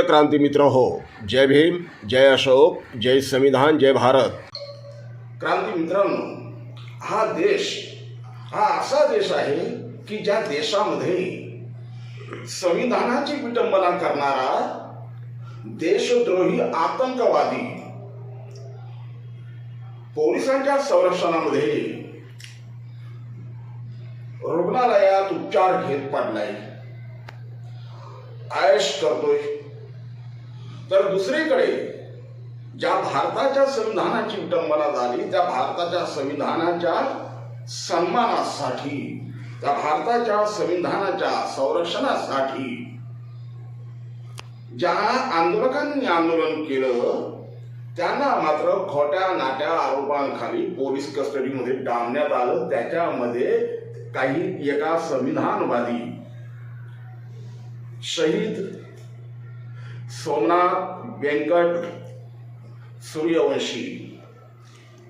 प्रिय क्रांती मित्र हो, जय भीम, जय अशोक, जय संविधान, जय भारत। क्रांती मित्रांनो, हा देश, हा असा देश आहे की ज्या देशामध्ये संविधानाची विटंबना करणारा देशद्रोही आतंकवादी पोलिसांच्या संरक्षणामध्ये रुग्णालयात उपचार घेत पडलाय. आयश करतोय. तर दुसरीकडे ज्या भारताच्या संविधानाची विटंबना झाली त्या भारताच्या संविधानाच्या सन्मानासाठी त्या भारताच्या संविधानाच्या संरक्षणासाठी ज्या आंदोलकांनी आंदोलन केलं त्यांना मात्र खोट्या नाट्या आरोपांखाली पोलीस कस्टडीमध्ये डांबण्यात आलं. त्याच्यामध्ये काही एका संविधानवादी शहीद सोमनाथ व्यंकट सूर्यवंशी.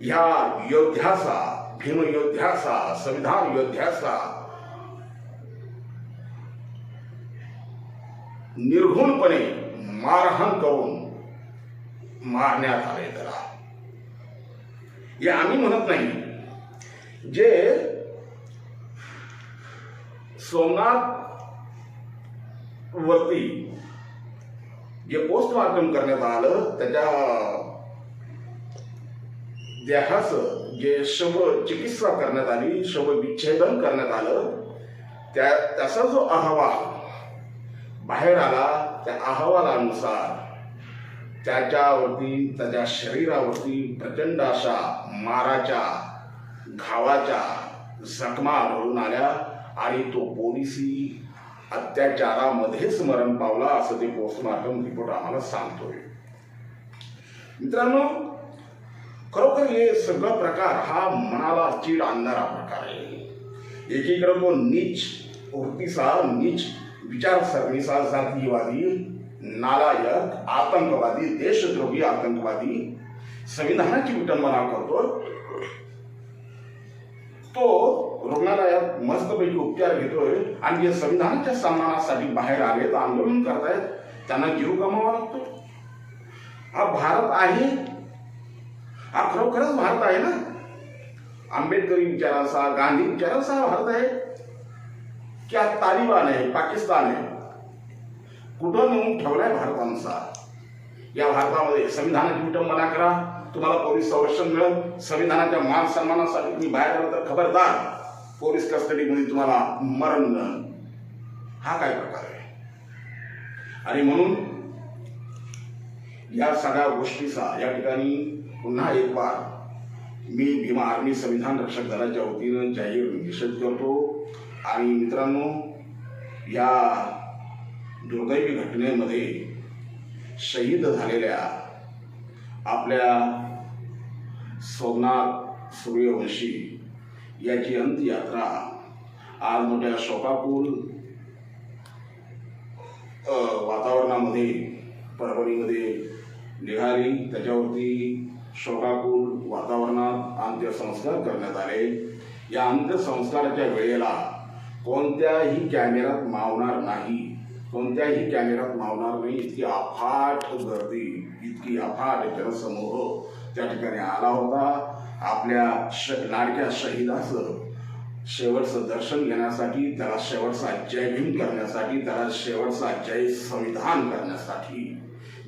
ह्या योद्ध्याचा भीमयोद्ध्याचा संविधान योद्ध्याचा निर्घुणपणे मारहाण करून मारण्यात आले त्याला. हे आम्ही म्हणत नाही. जे सोमनाथ वरती जे पोस्टमार्टम करण्यात आलं त्याच्या देहाच जे शव चिकित्सा करण्यात आली शव विच्छेदन करण्यात आलं त्या त्याचा जो अहवाल बाहेर आला त्या अहवालानुसार त्याच्यावरती त्याच्या शरीरावरती प्रचंड अशा माराच्या घावाच्या जखमा आढळून आल्या आणि तो पोलिसी अत्याचारामध्येच मरण पावला असं ते पोस्टमार्टम रिपोर्ट आम्हाला सांगतोय. मित्रांनो खरोखर हे सगळा प्रकार हा मनाला चीड आणणारा प्रकार आहे. एकीकडे तो नीच वृत्तीचा नीच विचारसरणीचा जातीयवादी नालायक आतंकवादी देशद्रोही आतंकवादी संविधानाची विटंबना करतो तो रुग्णालयात मस्तपैकी उपचार घेतोय आणि जे संविधानाच्या सन्मानासाठी बाहेर आलेत आंदोलन करतायत त्यांना जीव गमावा लागतो हा भारत आहे. हा खरोखरच भारत आहे ना? आंबेडकरी विचाराचा गांधी विचाराचा हा भारत आहे. की हा तालिबान आहे पाकिस्तान आहे कुठं नेऊन ठेवलाय भारतांचा? या भारतामध्ये संविधानाची विटंबना करा? तुम्हाला पोलीस संरक्षण मिळेल. संविधानाच्या मान सन्मानासाठी तुम्ही बाहेर आलं तर खबरदार. पोलीस कस्टडीमध्ये तुम्हाला मरण मिळेल. हा काय प्रकार आहे? आणि म्हणून या सगळ्या गोष्टीचा या ठिकाणी पुन्हा एक बार मी भीमा आर्मी संविधान रक्षक दलाच्या वतीनं जाहीर निषेध करतो. आणि मित्रांनो या दुर्दैवी घटनेमध्ये शहीद झालेल्या आपल्या सोमनाथ सूर्यवंशी याची अंत्ययात्रा आज मोठ्या शोकाकुल वातावरणामध्ये परभणीमध्ये निघाली. त्याच्यावरती शोकाकुल वातावरणात अंत्यसंस्कार करण्यात आले. या अंत्यसंस्काराच्या वेळेला कोणत्याही कॅमेऱ्यात मावणार नाही. कोणत्याही कॅमेऱ्यात मावणार नाही. इतकी अफाट गर्दी. इतकी अफाट जनसमूह त्या ठिकाणी आला होता. आपल्या श लाडक्या शहीदाचं शेवटचं दर्शन घेण्यासाठी त्याला शेवटचा जय भीम करण्यासाठी त्याला शेवटचा जय संविधान करण्यासाठी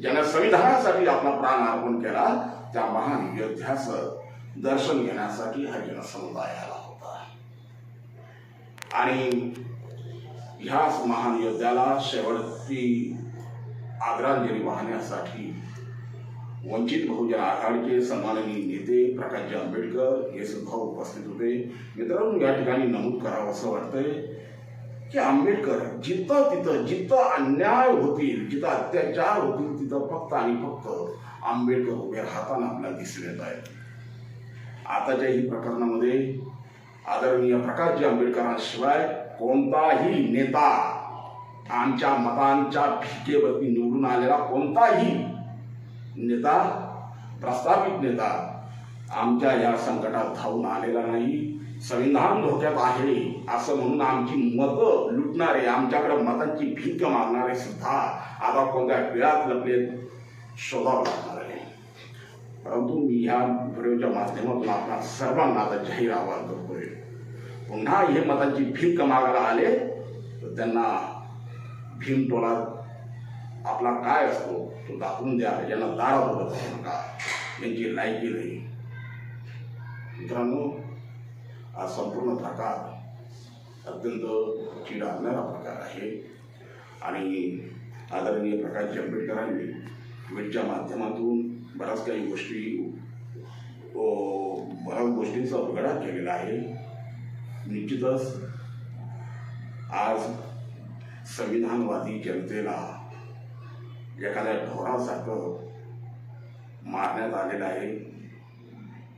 ज्यानं संविधानासाठी आपला प्राण अर्पण केला त्या महान योद्ध्याचं दर्शन घेण्यासाठी हा जनसमुदाय आला होता. आणि ह्याच महान योद्ध्याला शेवटची आदरांजली वाहण्यासाठी वंचित बहुजन आघाडीचे सन्माननीय नेते प्रकाशजी आंबेडकर हे सुद्धा उपस्थित होते. मित्रांनो या ठिकाणी नमूद करावं असं वाटतंय की आंबेडकर जिथं तिथं जिथं अन्याय होतील जिथं अत्याचार होतील तिथं फक्त आणि फक्त आंबेडकर उभे राहताना आपल्याला दिसून येत आहेत. आताच्या ही प्रकरणामध्ये आदरणीय प्रकाशजी आंबेडकरांशिवाय कोणताही नेता आमच्या मतांच्या भिकेवरती निवडून आलेला कोणताही नेता प्रस्तावित नेता आमच्या या संकटात धावून आलेला नाही. संविधान धोक्यात आहे असं म्हणून आमची मतं लुटणारे आमच्याकडे मतांची भीक मागणारे सुद्धा आता कोणत्या वेळात लपलेत शोधावं लागणार आहे. परंतु मी ह्या व्हिडिओच्या माध्यमातून आपल्या सर्वांना आता जाहीर आवाहन करतोय. पुन्हा हे मतांची भीक मागायला आले तर त्यांना भीम टोला आपला काय असतो? तो दाखवून द्या. ज्यांना दारा बोलत करू नका. यांची लायकी नाही. मित्रांनो आज संपूर्ण प्रकार अत्यंत चिड आणणारा प्रकार आहे. आणि आदरणीय प्रकाश आंबेडकरांनी ट्विटच्या माध्यमातून बऱ्याच काही गोष्टी बऱ्याच गोष्टींचा उघडा केलेला आहे. निश्चितच आज संविधानवादी जनतेला एखाद्या ढोरासारखं मारण्यात आलेलं आहे.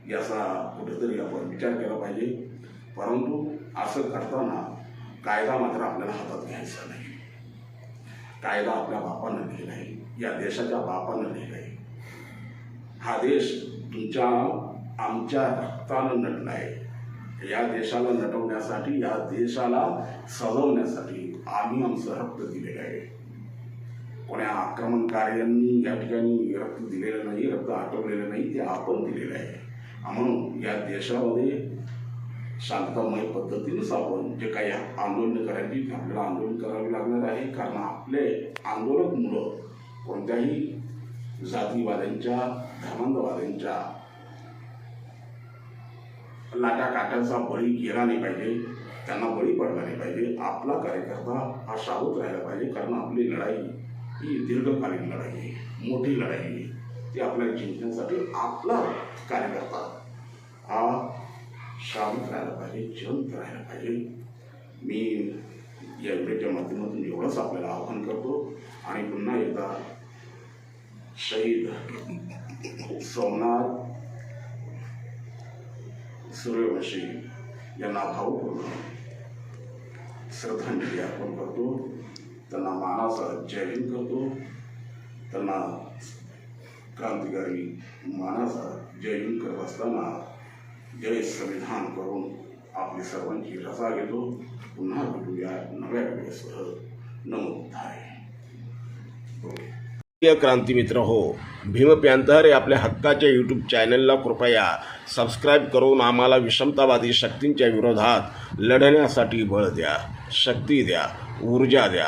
याचा कुठेतरी आपण विचार केला पाहिजे. परंतु असं करताना कायदा मात्र आपल्याला हातात घ्यायचा नाही. कायदा आपल्या बापानं लिहिला आहे. या देशाच्या बापानं लिहिला आहे. हा देश तुमच्या आमच्या रक्तानं नटला आहे. या देशाला नटवण्यासाठी या देशाला सजवण्यासाठी आम्ही आमचं रक्त दिलेलं आहे. कोण्या आक्रमणकार्यांनी या ठिकाणी रक्त दिलेलं नाही रक्त आटवलेलं नाही ते आपण दिलेलं आहे. म्हणून या देशामध्ये शांततामय पद्धतीनेच आपण जे काही आंदोलन करायची आपल्याला आंदोलन करावे लागणार आहे कारण आपले आंदोलक मुलं कोणत्याही जातीवाद्यांच्या धर्मांधवाद्यांच्या लाटा काट्यांचा बळी गेला नाही पाहिजे त्यांना बळी पडला नाही पाहिजे. आपला कार्यकर्ता हा सावध राहिला पाहिजे कारण आपली लढाई ही दीर्घकालीन लढाई आहे मोठी लढाई आहे. ती आपल्याला जिंकण्यासाठी आपला कार्यकर्ता हा शांत राहायला पाहिजे जंत राहायला पाहिजे. मी या व्हिडिओच्या माध्यमातून एवढंच आपल्याला आवाहन करतो. आणि पुन्हा एकदा शहीद सोमनाथ सूर्यवंशी यांना भावपूर्ण श्रद्धांजली अर्पण करतो. त्यांना मानाचा जय हिंद करतो. त्यांना क्रांतिकारी मानाचा जय हिंद करत असताना जय संविधान करून आपली सर्वांची रजा घेतो. पुन्हा भेटूया नव्या व्हिडिओसह. नमो क्रांती प्रिय क्रांतिमित्र हो भीम पॅन्थर या आपल्या हक्काच्या यूट्यूब चॅनलला कृपया सबस्क्राईब करून आम्हाला विषमतावादी शक्तींच्या विरोधात लढण्यासाठी बळ द्या शक्ती द्या ऊर्जा द्या.